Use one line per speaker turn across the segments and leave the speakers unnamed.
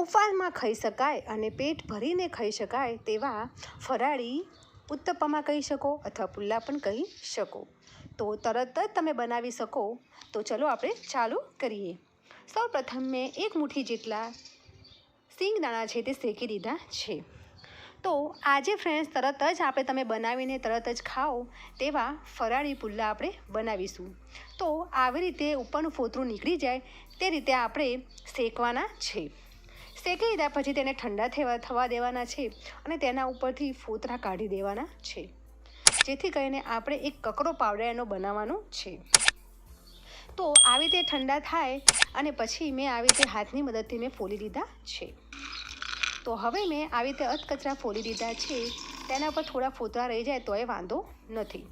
ઉપવાસમાં ખાઈ શકાય અને પેટ ભરીને ખાઈ શકાય તેવા ફરાળી ઉત્તપમા કહી શકો અથવા પુલ્લા પણ કહી શકો. તો તરત જ તમે બનાવી શકો. તો ચલો આપણે ચાલુ કરીએ. સૌ પ્રથમ મેં એક મુઠ્ઠી જેટલા સિંગ દાણા છે તે શેકી દીધા છે. તો આજે ફ્રેન્ડ્સ તરત જ આપણે તમે બનાવીને તરત જ ખાઓ તેવા ફરાળી પુલ્લા આપણે બનાવીશું. તો આવી રીતે ઉપરનું ફોતરું નીકળી જાય તે રીતે આપણે શેકવાના છે. શેકી લીધા, પછી તેને ઠંડા થવા થવા દેવાના છે અને તેના ઉપરથી ફોતરા કાઢી દેવાના છે. જેથી કરીને આપણે એક કકરો પાવડર એનો બનાવવાનો છે. તો આવી રીતે ઠંડા થાય અને પછી મેં આવી રીતે હાથની મદદથી મેં ફોલી લીધા છે. તો હવે મેં આવી રીતે અધકચરા ફોલી દીધા છે. તેના પર થોડા ફોતરા રહી જાય તો એ વાંધો નથી.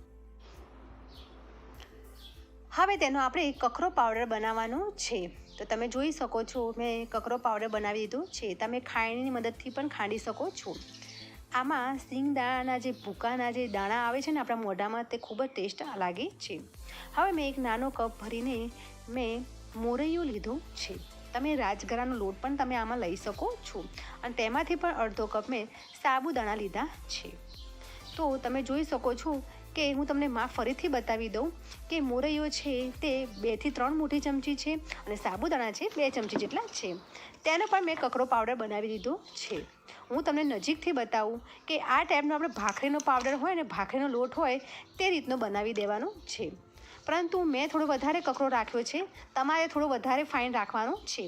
હવે તેનો આપણે કકરો પાવડર બનાવવાનો છે. તો તમે જોઈ શકો છો, મેં કકરો પાવડર બનાવી દીધો છે. તમે ખાંડની મદદથી પણ ખાંડી શકો છો. આમાં સિંગદાણાના જે ભૂકાના જે દાણા આવે છે ને, આપણા મોઢામાં, તે ખૂબ જ ટેસ્ટ લાગે છે. હવે મેં એક નાનો કપ ભરીને મેં મોરૈયું લીધું છે. તમે રાજગરાનો લોટ પણ તમે આમાં લઈ શકો છો. અને તેમાંથી પણ અડધો કપ મેં સાબુદાણા લીધા છે. તો તમે જોઈ શકો છો કે હું તમને માં ફરીથી બતાવી દઉં કે મોરૈયો છે તે બેથી ત્રણ મોટી ચમચી છે અને સાબુદાણા છે બે ચમચી જેટલા છે. તેનો પણ મેં કકરો પાવડર બનાવી દીધો છે. હું તમને નજીકથી બતાવું કે આ ટાઈપનો આપણે ભાખરીનો પાવડર હોય ને ભાખરીનો લોટ હોય તે રીતનો બનાવી દેવાનો છે. પરંતુ મેં થોડો વધારે કકરો રાખ્યો છે. તમારે થોડો વધારે ફાઇન રાખવાનો છે.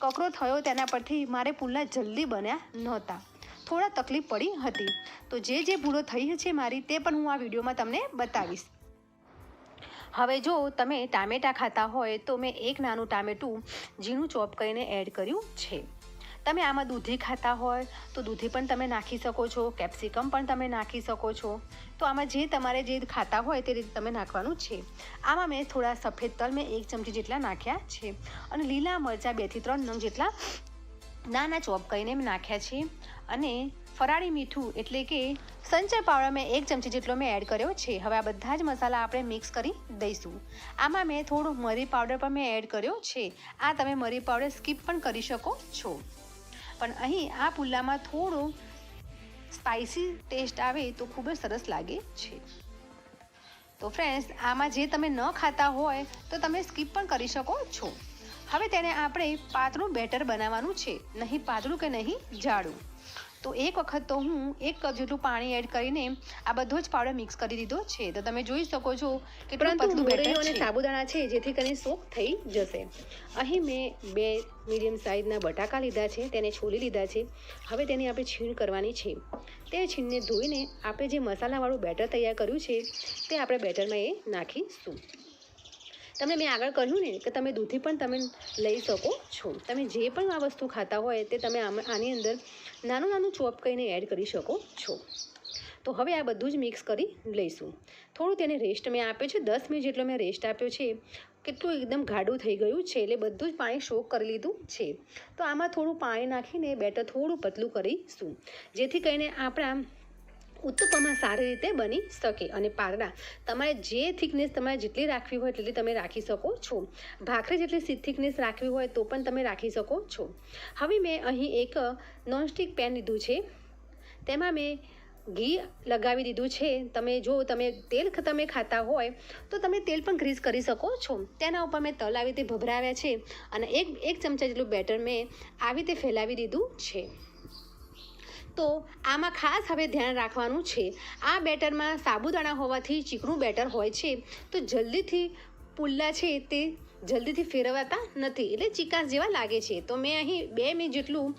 કકરો થયો તેના પરથી મારે પુલ્લા જલ્દી બન્યા નહોતા. થોડા તકલીફ પડી હતી. તો જે જે ભૂલો થઈ છે મારી તે પણ હું આ વિડીયોમાં તમને બતાવીશ. હવે જો તમે ટામેટાં ખાતા હોય તો મેં એક નાનું ટામેટું ઝીણું ચોપ કરીને એડ કર્યું છે. તમે આમાં દૂધી ખાતા હોય તો દૂધી પણ તમે નાખી શકો છો, કેપ્સિકમ પણ તમે નાખી શકો છો. તો આમાં જે તમારે જે ખાતા હોય તે રીતે તમે નાખવાનું છે. આમાં મેં થોડા સફેદ તલ મેં એક ચમચી જેટલા નાખ્યા છે. અને લીલા મરચાં બેથી ત્રણ નંગ જેટલા નાના ચોપ કરીને મેં નાખ્યા છે. અને ફરાળી મીઠું એટલે કે સંચર પાવડર મેં એક ચમચી જેટલો મેં એડ કર્યો છે. હવે આ બધા જ મસાલા આપણે મિક્સ કરી દઈશું. આમાં મેં થોડું મરી પાવડર પણ મેં એડ કર્યો છે. આ તમે મરી પાવડર સ્કીપ પણ કરી શકો છો. પણ અહીં આ પુલ્લામાં થોડો સ્પાઇસી ટેસ્ટ આવે તો ખૂબ જ સરસ લાગે છે. તો ફ્રેન્ડ્સ આમાં જે તમે ન ખાતા હોય તો તમે સ્કીપ પણ કરી શકો છો. હવે તેને આપણે પાતળું બેટર બનાવવાનું છે. નહીં પાતળું કે નહીં જાડું. તો એક વખત તો હું એક કપ જેટલું પાણી એડ કરીને આ બધો જ પાવડર મિક્સ કરી દીધો છે. તો તમે જોઈ શકો છો કે પતલું બેટર અને સાબુદાણા છે જેથી કરીને સોક થઈ જશે. અહીં મેં બે મીડિયમ સાઇઝના બટાકા લીધા છે તેને છોલી લીધા છે. હવે તેની આપણે છીણ કરવાની છે. તે છીણને ધોઈને આપણે જે મસાલાવાળું બેટર તૈયાર કર્યું છે તે આપણે બેટરમાં એ નાખીશું. તમને મેં આગળ કહ્યું ને, કે તમે દૂધી પણ તમે લઈ શકો છો. તમે જે પણ આ વસ્તુ ખાતા હોય તે તમે આની અંદર નાનું નાનું ચોપ કરીને એડ કરી શકો છો. તો હવે આ બધું જ મિક્સ કરી લઈશું. થોડું તેને રેસ્ટ મેં આપ્યો છે. દસ મિનિટ જેટલો મેં રેસ્ટ આપ્યો છે. કેટલું એકદમ ગાઢું થઈ ગયું છે, એટલે બધું જ પાણી શોક કરી લીધું છે. તો આમાં થોડું પાણી નાખીને બેટર થોડું પતલું કરીશું. જેથી કરીને આપણા ઉત્તપમાં સારી રીતે બની શકે અને પારડા, તમારે જે થિકનેસ તમારે જેટલી રાખવી હોય એટલી તમે રાખી શકો છો. ભાખરી જેટલી થિકનેસ રાખવી હોય તો પણ તમે રાખી શકો છો. હવે મેં અહીં એક નોનસ્ટિક પેન લીધું છે. તેમાં મેં ઘી લગાવી દીધું છે. તમે જો તમે તેલ તમે ખાતા હોય તો તમે તેલ પણ ગ્રીસ કરી શકો છો. તેના ઉપર મેં તલ આવી રીતે ભભરાવ્યા છે અને એક એક ચમચા જેટલું બેટર મેં આવી રીતે ફેલાવી દીધું છે. તો આમાં ખાસ હવે ધ્યાન રાખવાનું છે. આ બેટરમાં સાબુદાણા હોવાથી ચીકણું બેટર હોય છે. તો જલ્દીથી પુલ્લા છે તે જલ્દીથી ફેરવાતા નથી. એટલે ચિકાસ જેવા લાગે છે. તો મેં અહીં બે મિનિટ જેટલું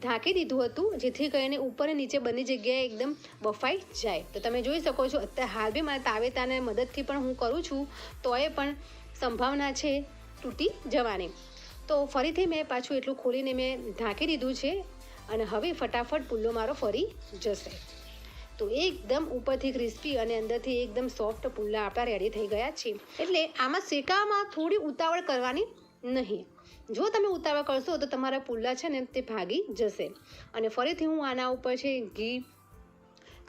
ઢાંકી દીધું હતું, જેથી કરીને ઉપર નીચે બંને જગ્યાએ એકદમ બફાઈ જાય. તો તમે જોઈ શકો છો, અત્યારે હાલ બી મારા તાવેતાને મદદથી પણ હું કરું છું, તોય પણ સંભાવના છે તૂટી જવાની. તો ફરીથી મેં પાછું એટલું ખોલીને મેં ઢાંકી દીધું છે. અને હવે ફટાફટ પુલ્લો મારો ફરી જશે. તો એકદમ ઉપરથી ક્રિસ્પી અને અંદરથી એકદમ સોફ્ટ પુલ્લા આપણા રેડી થઈ ગયા છે. એટલે આમાં શેકામાં થોડી ઉતાવળ કરવાની નહીં. જો તમે ઉતાવળ કરશો તો તમારા પુલ્લા છે ને તે ભાગી જશે. અને ફરીથી હું આના ઉપર છે ઘી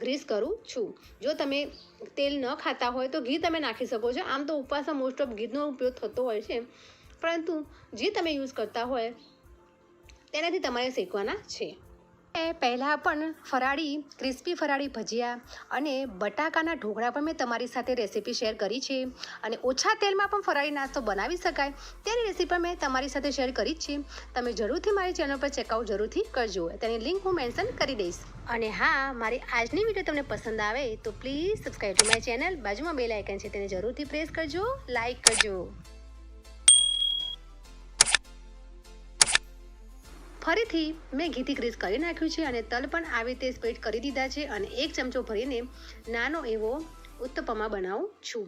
ગ્રીસ કરું છું. જો તમે તેલ ન ખાતા હોય તો ઘી તમે નાખી શકો છો. આમ તો ઉપવાસમાં મોસ્ટ ઓફ ઘીનો ઉપયોગ થતો હોય છે. પરંતુ જે તમે યુઝ કરતા હોય તેનાથી તમારે શેકવાના છે. પહેલાં પણ ફરાળી, ક્રિસ્પી ફરાળી ભજીયા અને બટાકાના ઢોકળા પણ મેં તમારી સાથે રેસીપી શેર કરી છે. અને ઓછા તેલમાં પણ ફરાળી નાસ્તો બનાવી શકાય. તેની રેસીપી મેં તમારી સાથે શેર કરી જ છે. તમે જરૂરથી મારી ચેનલ પર ચેકઆઉટ જરૂરથી કરજો. તેની લિંક હું મેન્શન કરી દઈશ. અને હા, મારી આજની વીડિયો તમને પસંદ આવે તો please subscribe to my channel. બાજુમાં બે લાઇકન છે તેને જરૂરથી પ્રેસ કરજો લાઇક કરજો. ફરીથી મેં ઘીથી ગ્રીસ કરી નાખ્યું છે અને તલ પણ આવી રીતે સ્પ્રેડ કરી દીધા છે અને એક ચમચો ભરીને નાનો એવો ઉત્તપમા બનાવું છું.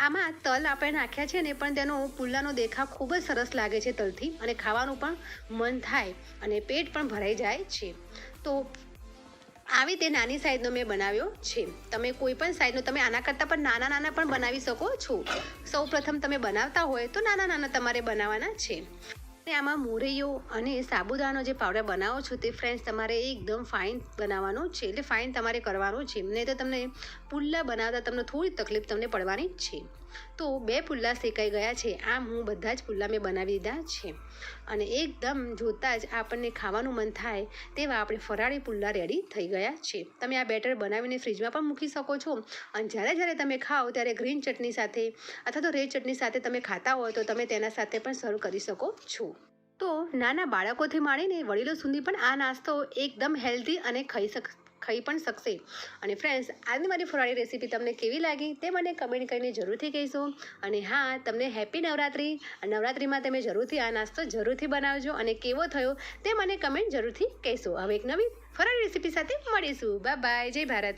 આમાં તલ આપણે નાખ્યા છે ને પણ તેનો પુલ્લાનો દેખાવ ખૂબ જ સરસ લાગે છે તલથી અને ખાવાનું પણ મન થાય અને પેટ પણ ભરાઈ જાય છે. તો આવી રીતે નાની સાઈઝનો મેં બનાવ્યો છે. તમે કોઈ પણ સાઈઝનો, તમે આના કરતાં પણ નાના નાના પણ બનાવી શકો છો. સૌ પ્રથમ તમે બનાવતા હોય તો નાના નાના તમારે બનાવવાના છે. અને આમાં મોરૈયો અને સાબુદાનો જે પાવડર બનાવો છો તે ફ્રેન્ડ્સ તમારે એકદમ ફાઇન બનાવવાનો છે. એટલે ફાઇન તમારે કરવાનો છે. નહીં તો તમને પુલ્લા બનાવતા તમને થોડી તકલીફ તમને પડવાની છે. તો બે પુલ્લા શેકાઈ ગયા છે. આમ હું બધા જ પુલ્લા મેં બનાવી દીધા છે. અને એકદમ જોતાં જ આપણને ખાવાનું મન થાય તેવા આપણે ફરાળી પુલ્લા રેડી થઈ ગયા છે. તમે આ બેટર બનાવીને ફ્રીજમાં પણ મૂકી શકો છો. અને જ્યારે જ્યારે તમે ખાઓ ત્યારે ગ્રીન ચટણી સાથે અથવા તો રેડ ચટણી સાથે તમે ખાતા હોય તો તમે તેના સાથે પણ સર્વ કરી શકો છો. તો નાના બાળકોથી માંડીને વડીલો સુધી પણ આ નાસ્તો એકદમ હેલ્ધી અને ખાઈ શક ખાઈ પણ શકશે. અને ફ્રેન્ડ્સ આજની મારી ફરાળી રેસીપી તમને કેવી લાગી તે મને કમેન્ટ કરીને જરૂરથી કહીશું. અને હા, તમને હેપી નવરાત્રી. નવરાત્રીમાં તમે જરૂરથી આ નાસ્તો જરૂરથી બનાવજો અને કેવો થયો તે મને કમેન્ટ જરૂરથી કહેશો. હવે એક નવી ફરાળી રેસીપી સાથે મળીશું. બાય બાય જય ભારત.